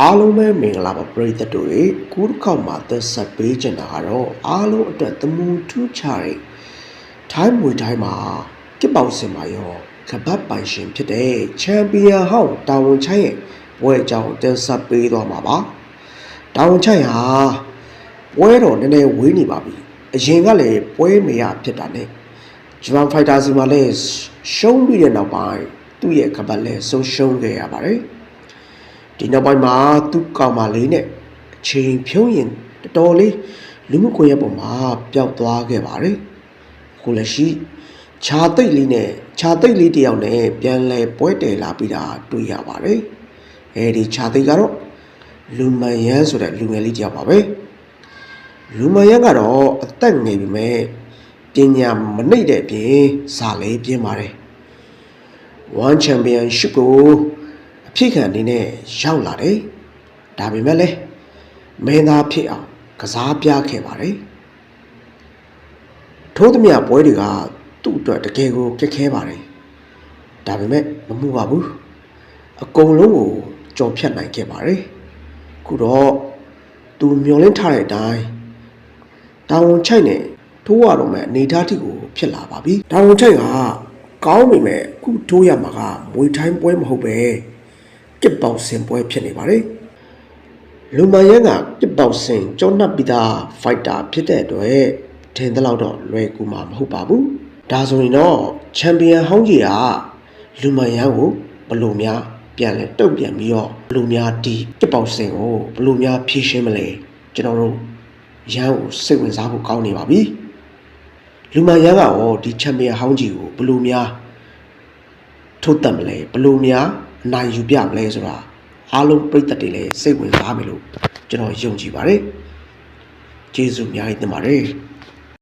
အားလုံးပဲမင်္ဂလာပါပရိသတ်တို့ရေကူးတစ်ခေါက်မှာသက်ဆက်ပေးချင်တာကတော့အားလုံးအတွက်သမူထူးခြားတဲ့ထိုင်းမွေထိုင်းမှာကစ်ပေါင်စင်မာရောကပတ်ပိုင်ရှင်ဖြစ်တဲ့ချန်ပီယံဟောင်းတာဝန်ချိုင်းရဲ့ပွဲအကြောင်းတင်ဆက်ပေးသွားမှာပါတာဝန်ချိုင်းဟာပွဲတော်နည်းနည်းဝေးနေပါပြီအရင်ကလည်းပွဲမေရဖြစ်တာနဲ့ဂျပန်ဖိုက်တာစီမှာလည်းရှုံးပြီးတဲ့နောက်ပိုင်းသူ့ရဲ့ကပတ်လည်းဆုံးရှုံးခဲ့ရပါတယ် ဒီနောက်ပိုင်းမှာသူ့ကောင်မလေးနဲ့အချိန်ဖြုံးရင်တော်တော်လေးလူမှုကွန်ရက်ပေါ်မှာပျောက်သွားခဲ့ပါတယ်။ခုလည်းရှိခြာသိတ်လေးနဲ့ခြာသိတ်လေးတစ်ယောက်နဲ့ပြန်လဲပွဲတည်လာပြီးတာတွေ့ရပါတယ်။အဲဒီခြာသိတ်ကတော့လူမန်ရန်ဆိုတဲ့လူငယ်လေးတစ်ယောက်ပါပဲ။လူမန်ရန်ကတော့အသက်ငယ်ပြီမဲ့ပညာမနှိမ့်တဲ့အပြင်စာလေးပြင်းပါတယ်။ One Championship ကိုအ ဖြစ်ခံအနေနဲ့ရောက်လာတယ်။ဒါပေမဲ့လည်းမင်းသားဖြစ်အောင်ကစားပြခဲ့ပါတယ်။ထိုးသမျှပွဲတွေကသူ့အတွက်တကယ်ကိုခက်ခဲပါတယ်။ဒါပေမဲ့မမှုပါဘူး။အကုန်လုံးကိုကြော်ဖြတ်နိုင်ခဲ့ပါတယ်။ခုတော့သူမျောလင်းထားတဲ့အတိုင်းတာဝန်ချိုက်နဲ့ထိုးရတော့မဲ့အနေထားတိကိုဖြစ်လာပါပြီ။တာဝန်ချိုက်ကကောင်းပေမဲ့ခုထိုးရမှာကမွေထိုင်းပွဲမဟုတ်ပဲ ကစ်ပေါင်စင်ပွဲဖြစ်နေပါတယ်။လူမန်ရန်ကကစ်ပေါင်စင်ကျောင်းနှပ်ပြီးသားဖိုက်တာဖြစ်တဲ့အတွက်ထင်သလောက်တော့လွယ်ကူမှာမဟုတ်ပါဘူး။ဒါဆိုရင်တော့ချန်ပီယံဟောင်းကြီးကလူမန်ရန်ကိုဘယ်လိုများပြန်လဲတုံ့ပြန်ပြီးတော့ဘယ်လိုများဒီကစ်ပေါင်စင်ကိုဘယ်လိုများဖြည့်ရှင်းမလဲကျွန်တော်တို့ရန်ကိုစိတ်ဝင်စားဖို့ကောင်းနေပါပြီ။လူမန်ရန်ကရောဒီချန်ပီယံဟောင်းကြီးကိုဘယ်လိုများထုတ်တက်မလဲဘယ်လို့များအ နိုင်ယူပြမလဲဆိုတာအားလုံးပြိသက်တွေလည်းစိတ်ဝင်စားမယ်လို့ကျွန်တော်ယုံကြည်ပါတယ်ကျေးဇူးအများကြီးတင်ပါတယ်